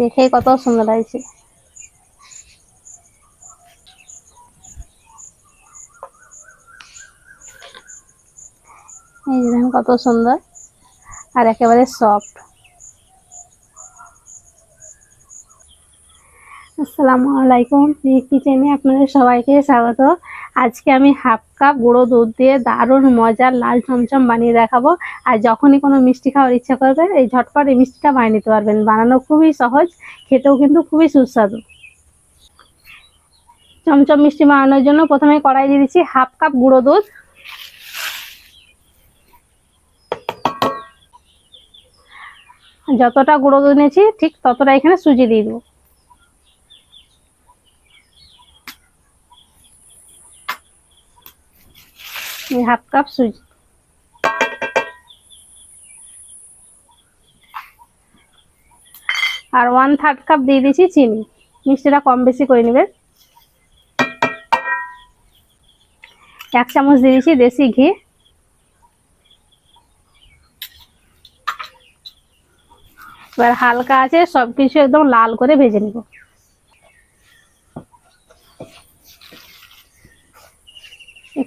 দেখেই কত সুন্দর লাগছে এই কত সুন্দর। আর একেবারে সফট আসসালামু আলাইকুম। কিচেনে আপনাদের সবাইকে স্বাগত। আজকে আমি হাফ কাপ গুঁড়ো দুধ দিয়ে দারুণ মজার লাল চমচম বানিয়ে দেখাবো। আর যখনই কোনো মিষ্টি খাওয়ার ইচ্ছা করবে, এই ঝটপট এই মিষ্টিটা বানিয়ে নিতে পারবেন। বানানো খুবই সহজ, খেতেও কিন্তু খুবই সুস্বাদু। চমচম মিষ্টি বানানোর জন্য প্রথমে কড়াই দিয়ে দিচ্ছি হাফ কাপ গুঁড়ো দুধ। যতটা গুঁড়ো দুধ নিয়েছি, ঠিক ততটা এখানে সুজি দিয়ে দেবো। হাফ কাপ সুজি। আর ওয়ান থার্ড কাপ দিয়ে দিচ্ছি চিনি। মিষ্টিটা কম বেশি করে নেবে এক চামচ দিয়ে দিচ্ছি দেশি ঘি। এবার হালকা আছে সব কিছু একদম লাল করে ভেজে নিব।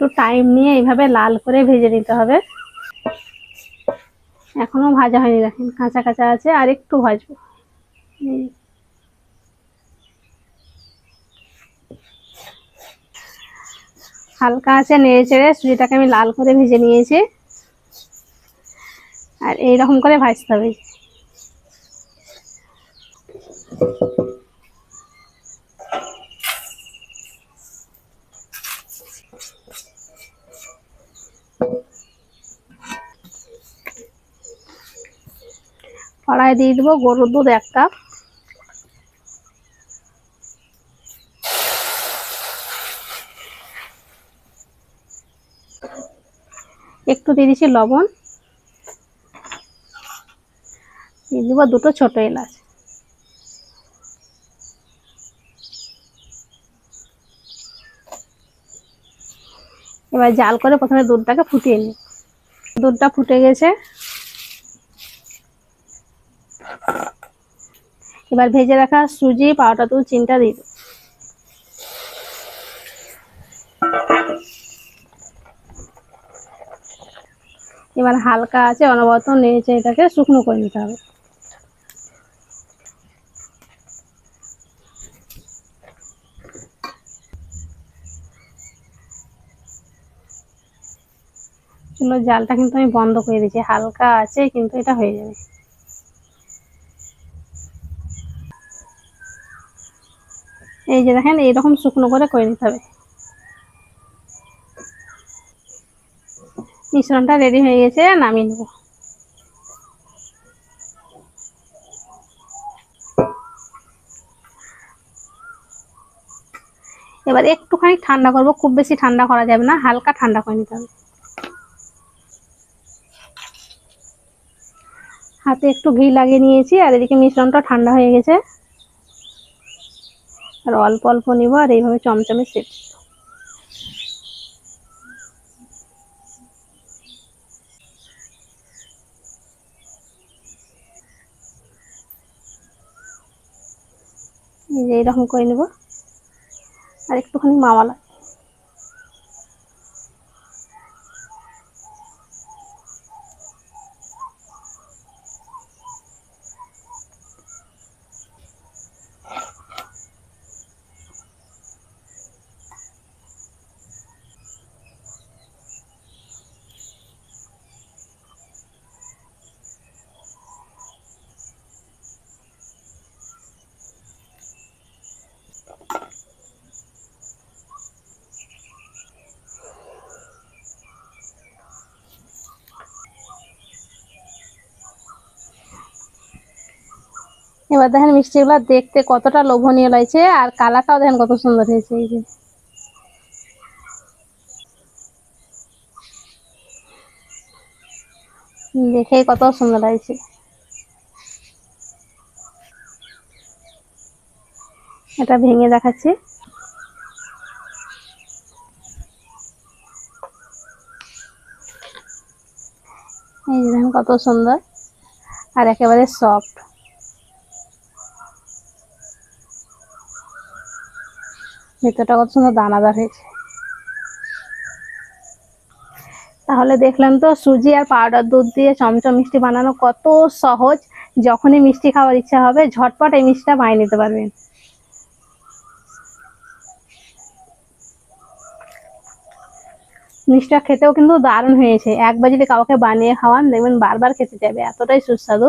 একটু টাইম নিয়ে এইভাবে লাল করে ভেজে নিতে হবে। এখনও ভাজা হয়নি, দেখেন, কাঁচা কাঁচা আছে, আর একটু ভাজবো। হালকা আছে, নেড়ে চেড়ে সুজিটাকে আমি লাল করে ভেজে নিয়েছি। আর এইরকম করে ভাজতে হবে। কড়াই দিয়ে দেবো, গরুর দুধ এক কাপ। একটু দিয়ে দিচ্ছি লবণ। দিয়ে দেবো দুটো ছোট এলাচ। এবার জাল করে প্রথমে দুধটাকে ফুটিয়ে নিই। দুধটা ফুটে গেছে। এবার ভেজে রাখা সুজি পাউডার দুধ চিনটা দিয়ে এবার হালকা আছে, অনবরত নেড়েছে এটাকে শুকনো করে নিতে হবে। জালটা কিন্তু আমি বন্ধ করে দিয়েছি, হালকা আছে, কিন্তু এটা হয়ে যাবে। এই যে দেখেন, এইরকম শুকনো করে করে নিতে হবে। মিশ্রণটা রেডি হয়ে গেছে, নামিয়ে নেব। এবার একটুখানি ঠান্ডা করব, খুব বেশি ঠান্ডা করা যাবে না, হালকা ঠান্ডা করে নিতে হবে। হাতে একটু ঘি লাগিয়ে নিয়েছি, আর এদিকে মিশ্রণটা ঠান্ডা হয়ে গেছে। আর অল্প অল্প নিব আর এইভাবে চমচমে সেট এইরকম করে নেব। আর একটুখানি মাওয়ালা এবার দেখেন মিষ্টিগুলো দেখতে কতটা লোভনীয় লাগছে, আর কালারটাও দেখেন কত সুন্দর হয়েছে এই যে। দেখে কত সুন্দর লাগছে। এটা ভেঙে দেখাচ্ছি। এই যে দেখেন কত সুন্দর, আর একেবারে সফট ভিতরটা কত সুন্দর দানাদার হয়েছে তাহলে দেখলাম তো, সুজি আর পাউডার দুধ দিয়ে চমচম মিষ্টি বানানো কত সহজ। যখনই মিষ্টি খাওয়ার ইচ্ছা হবে, ঝটপট এই মিষ্টিটা বানিয়ে নিতে পারবেন। মিষ্টিটা খেতেও কিন্তু দারুণ হয়েছে। একবার যদি কাউকে বানিয়ে খাওয়ান, দেখবেন বারবার খেতে যাবে। এতটাই সুস্বাদু।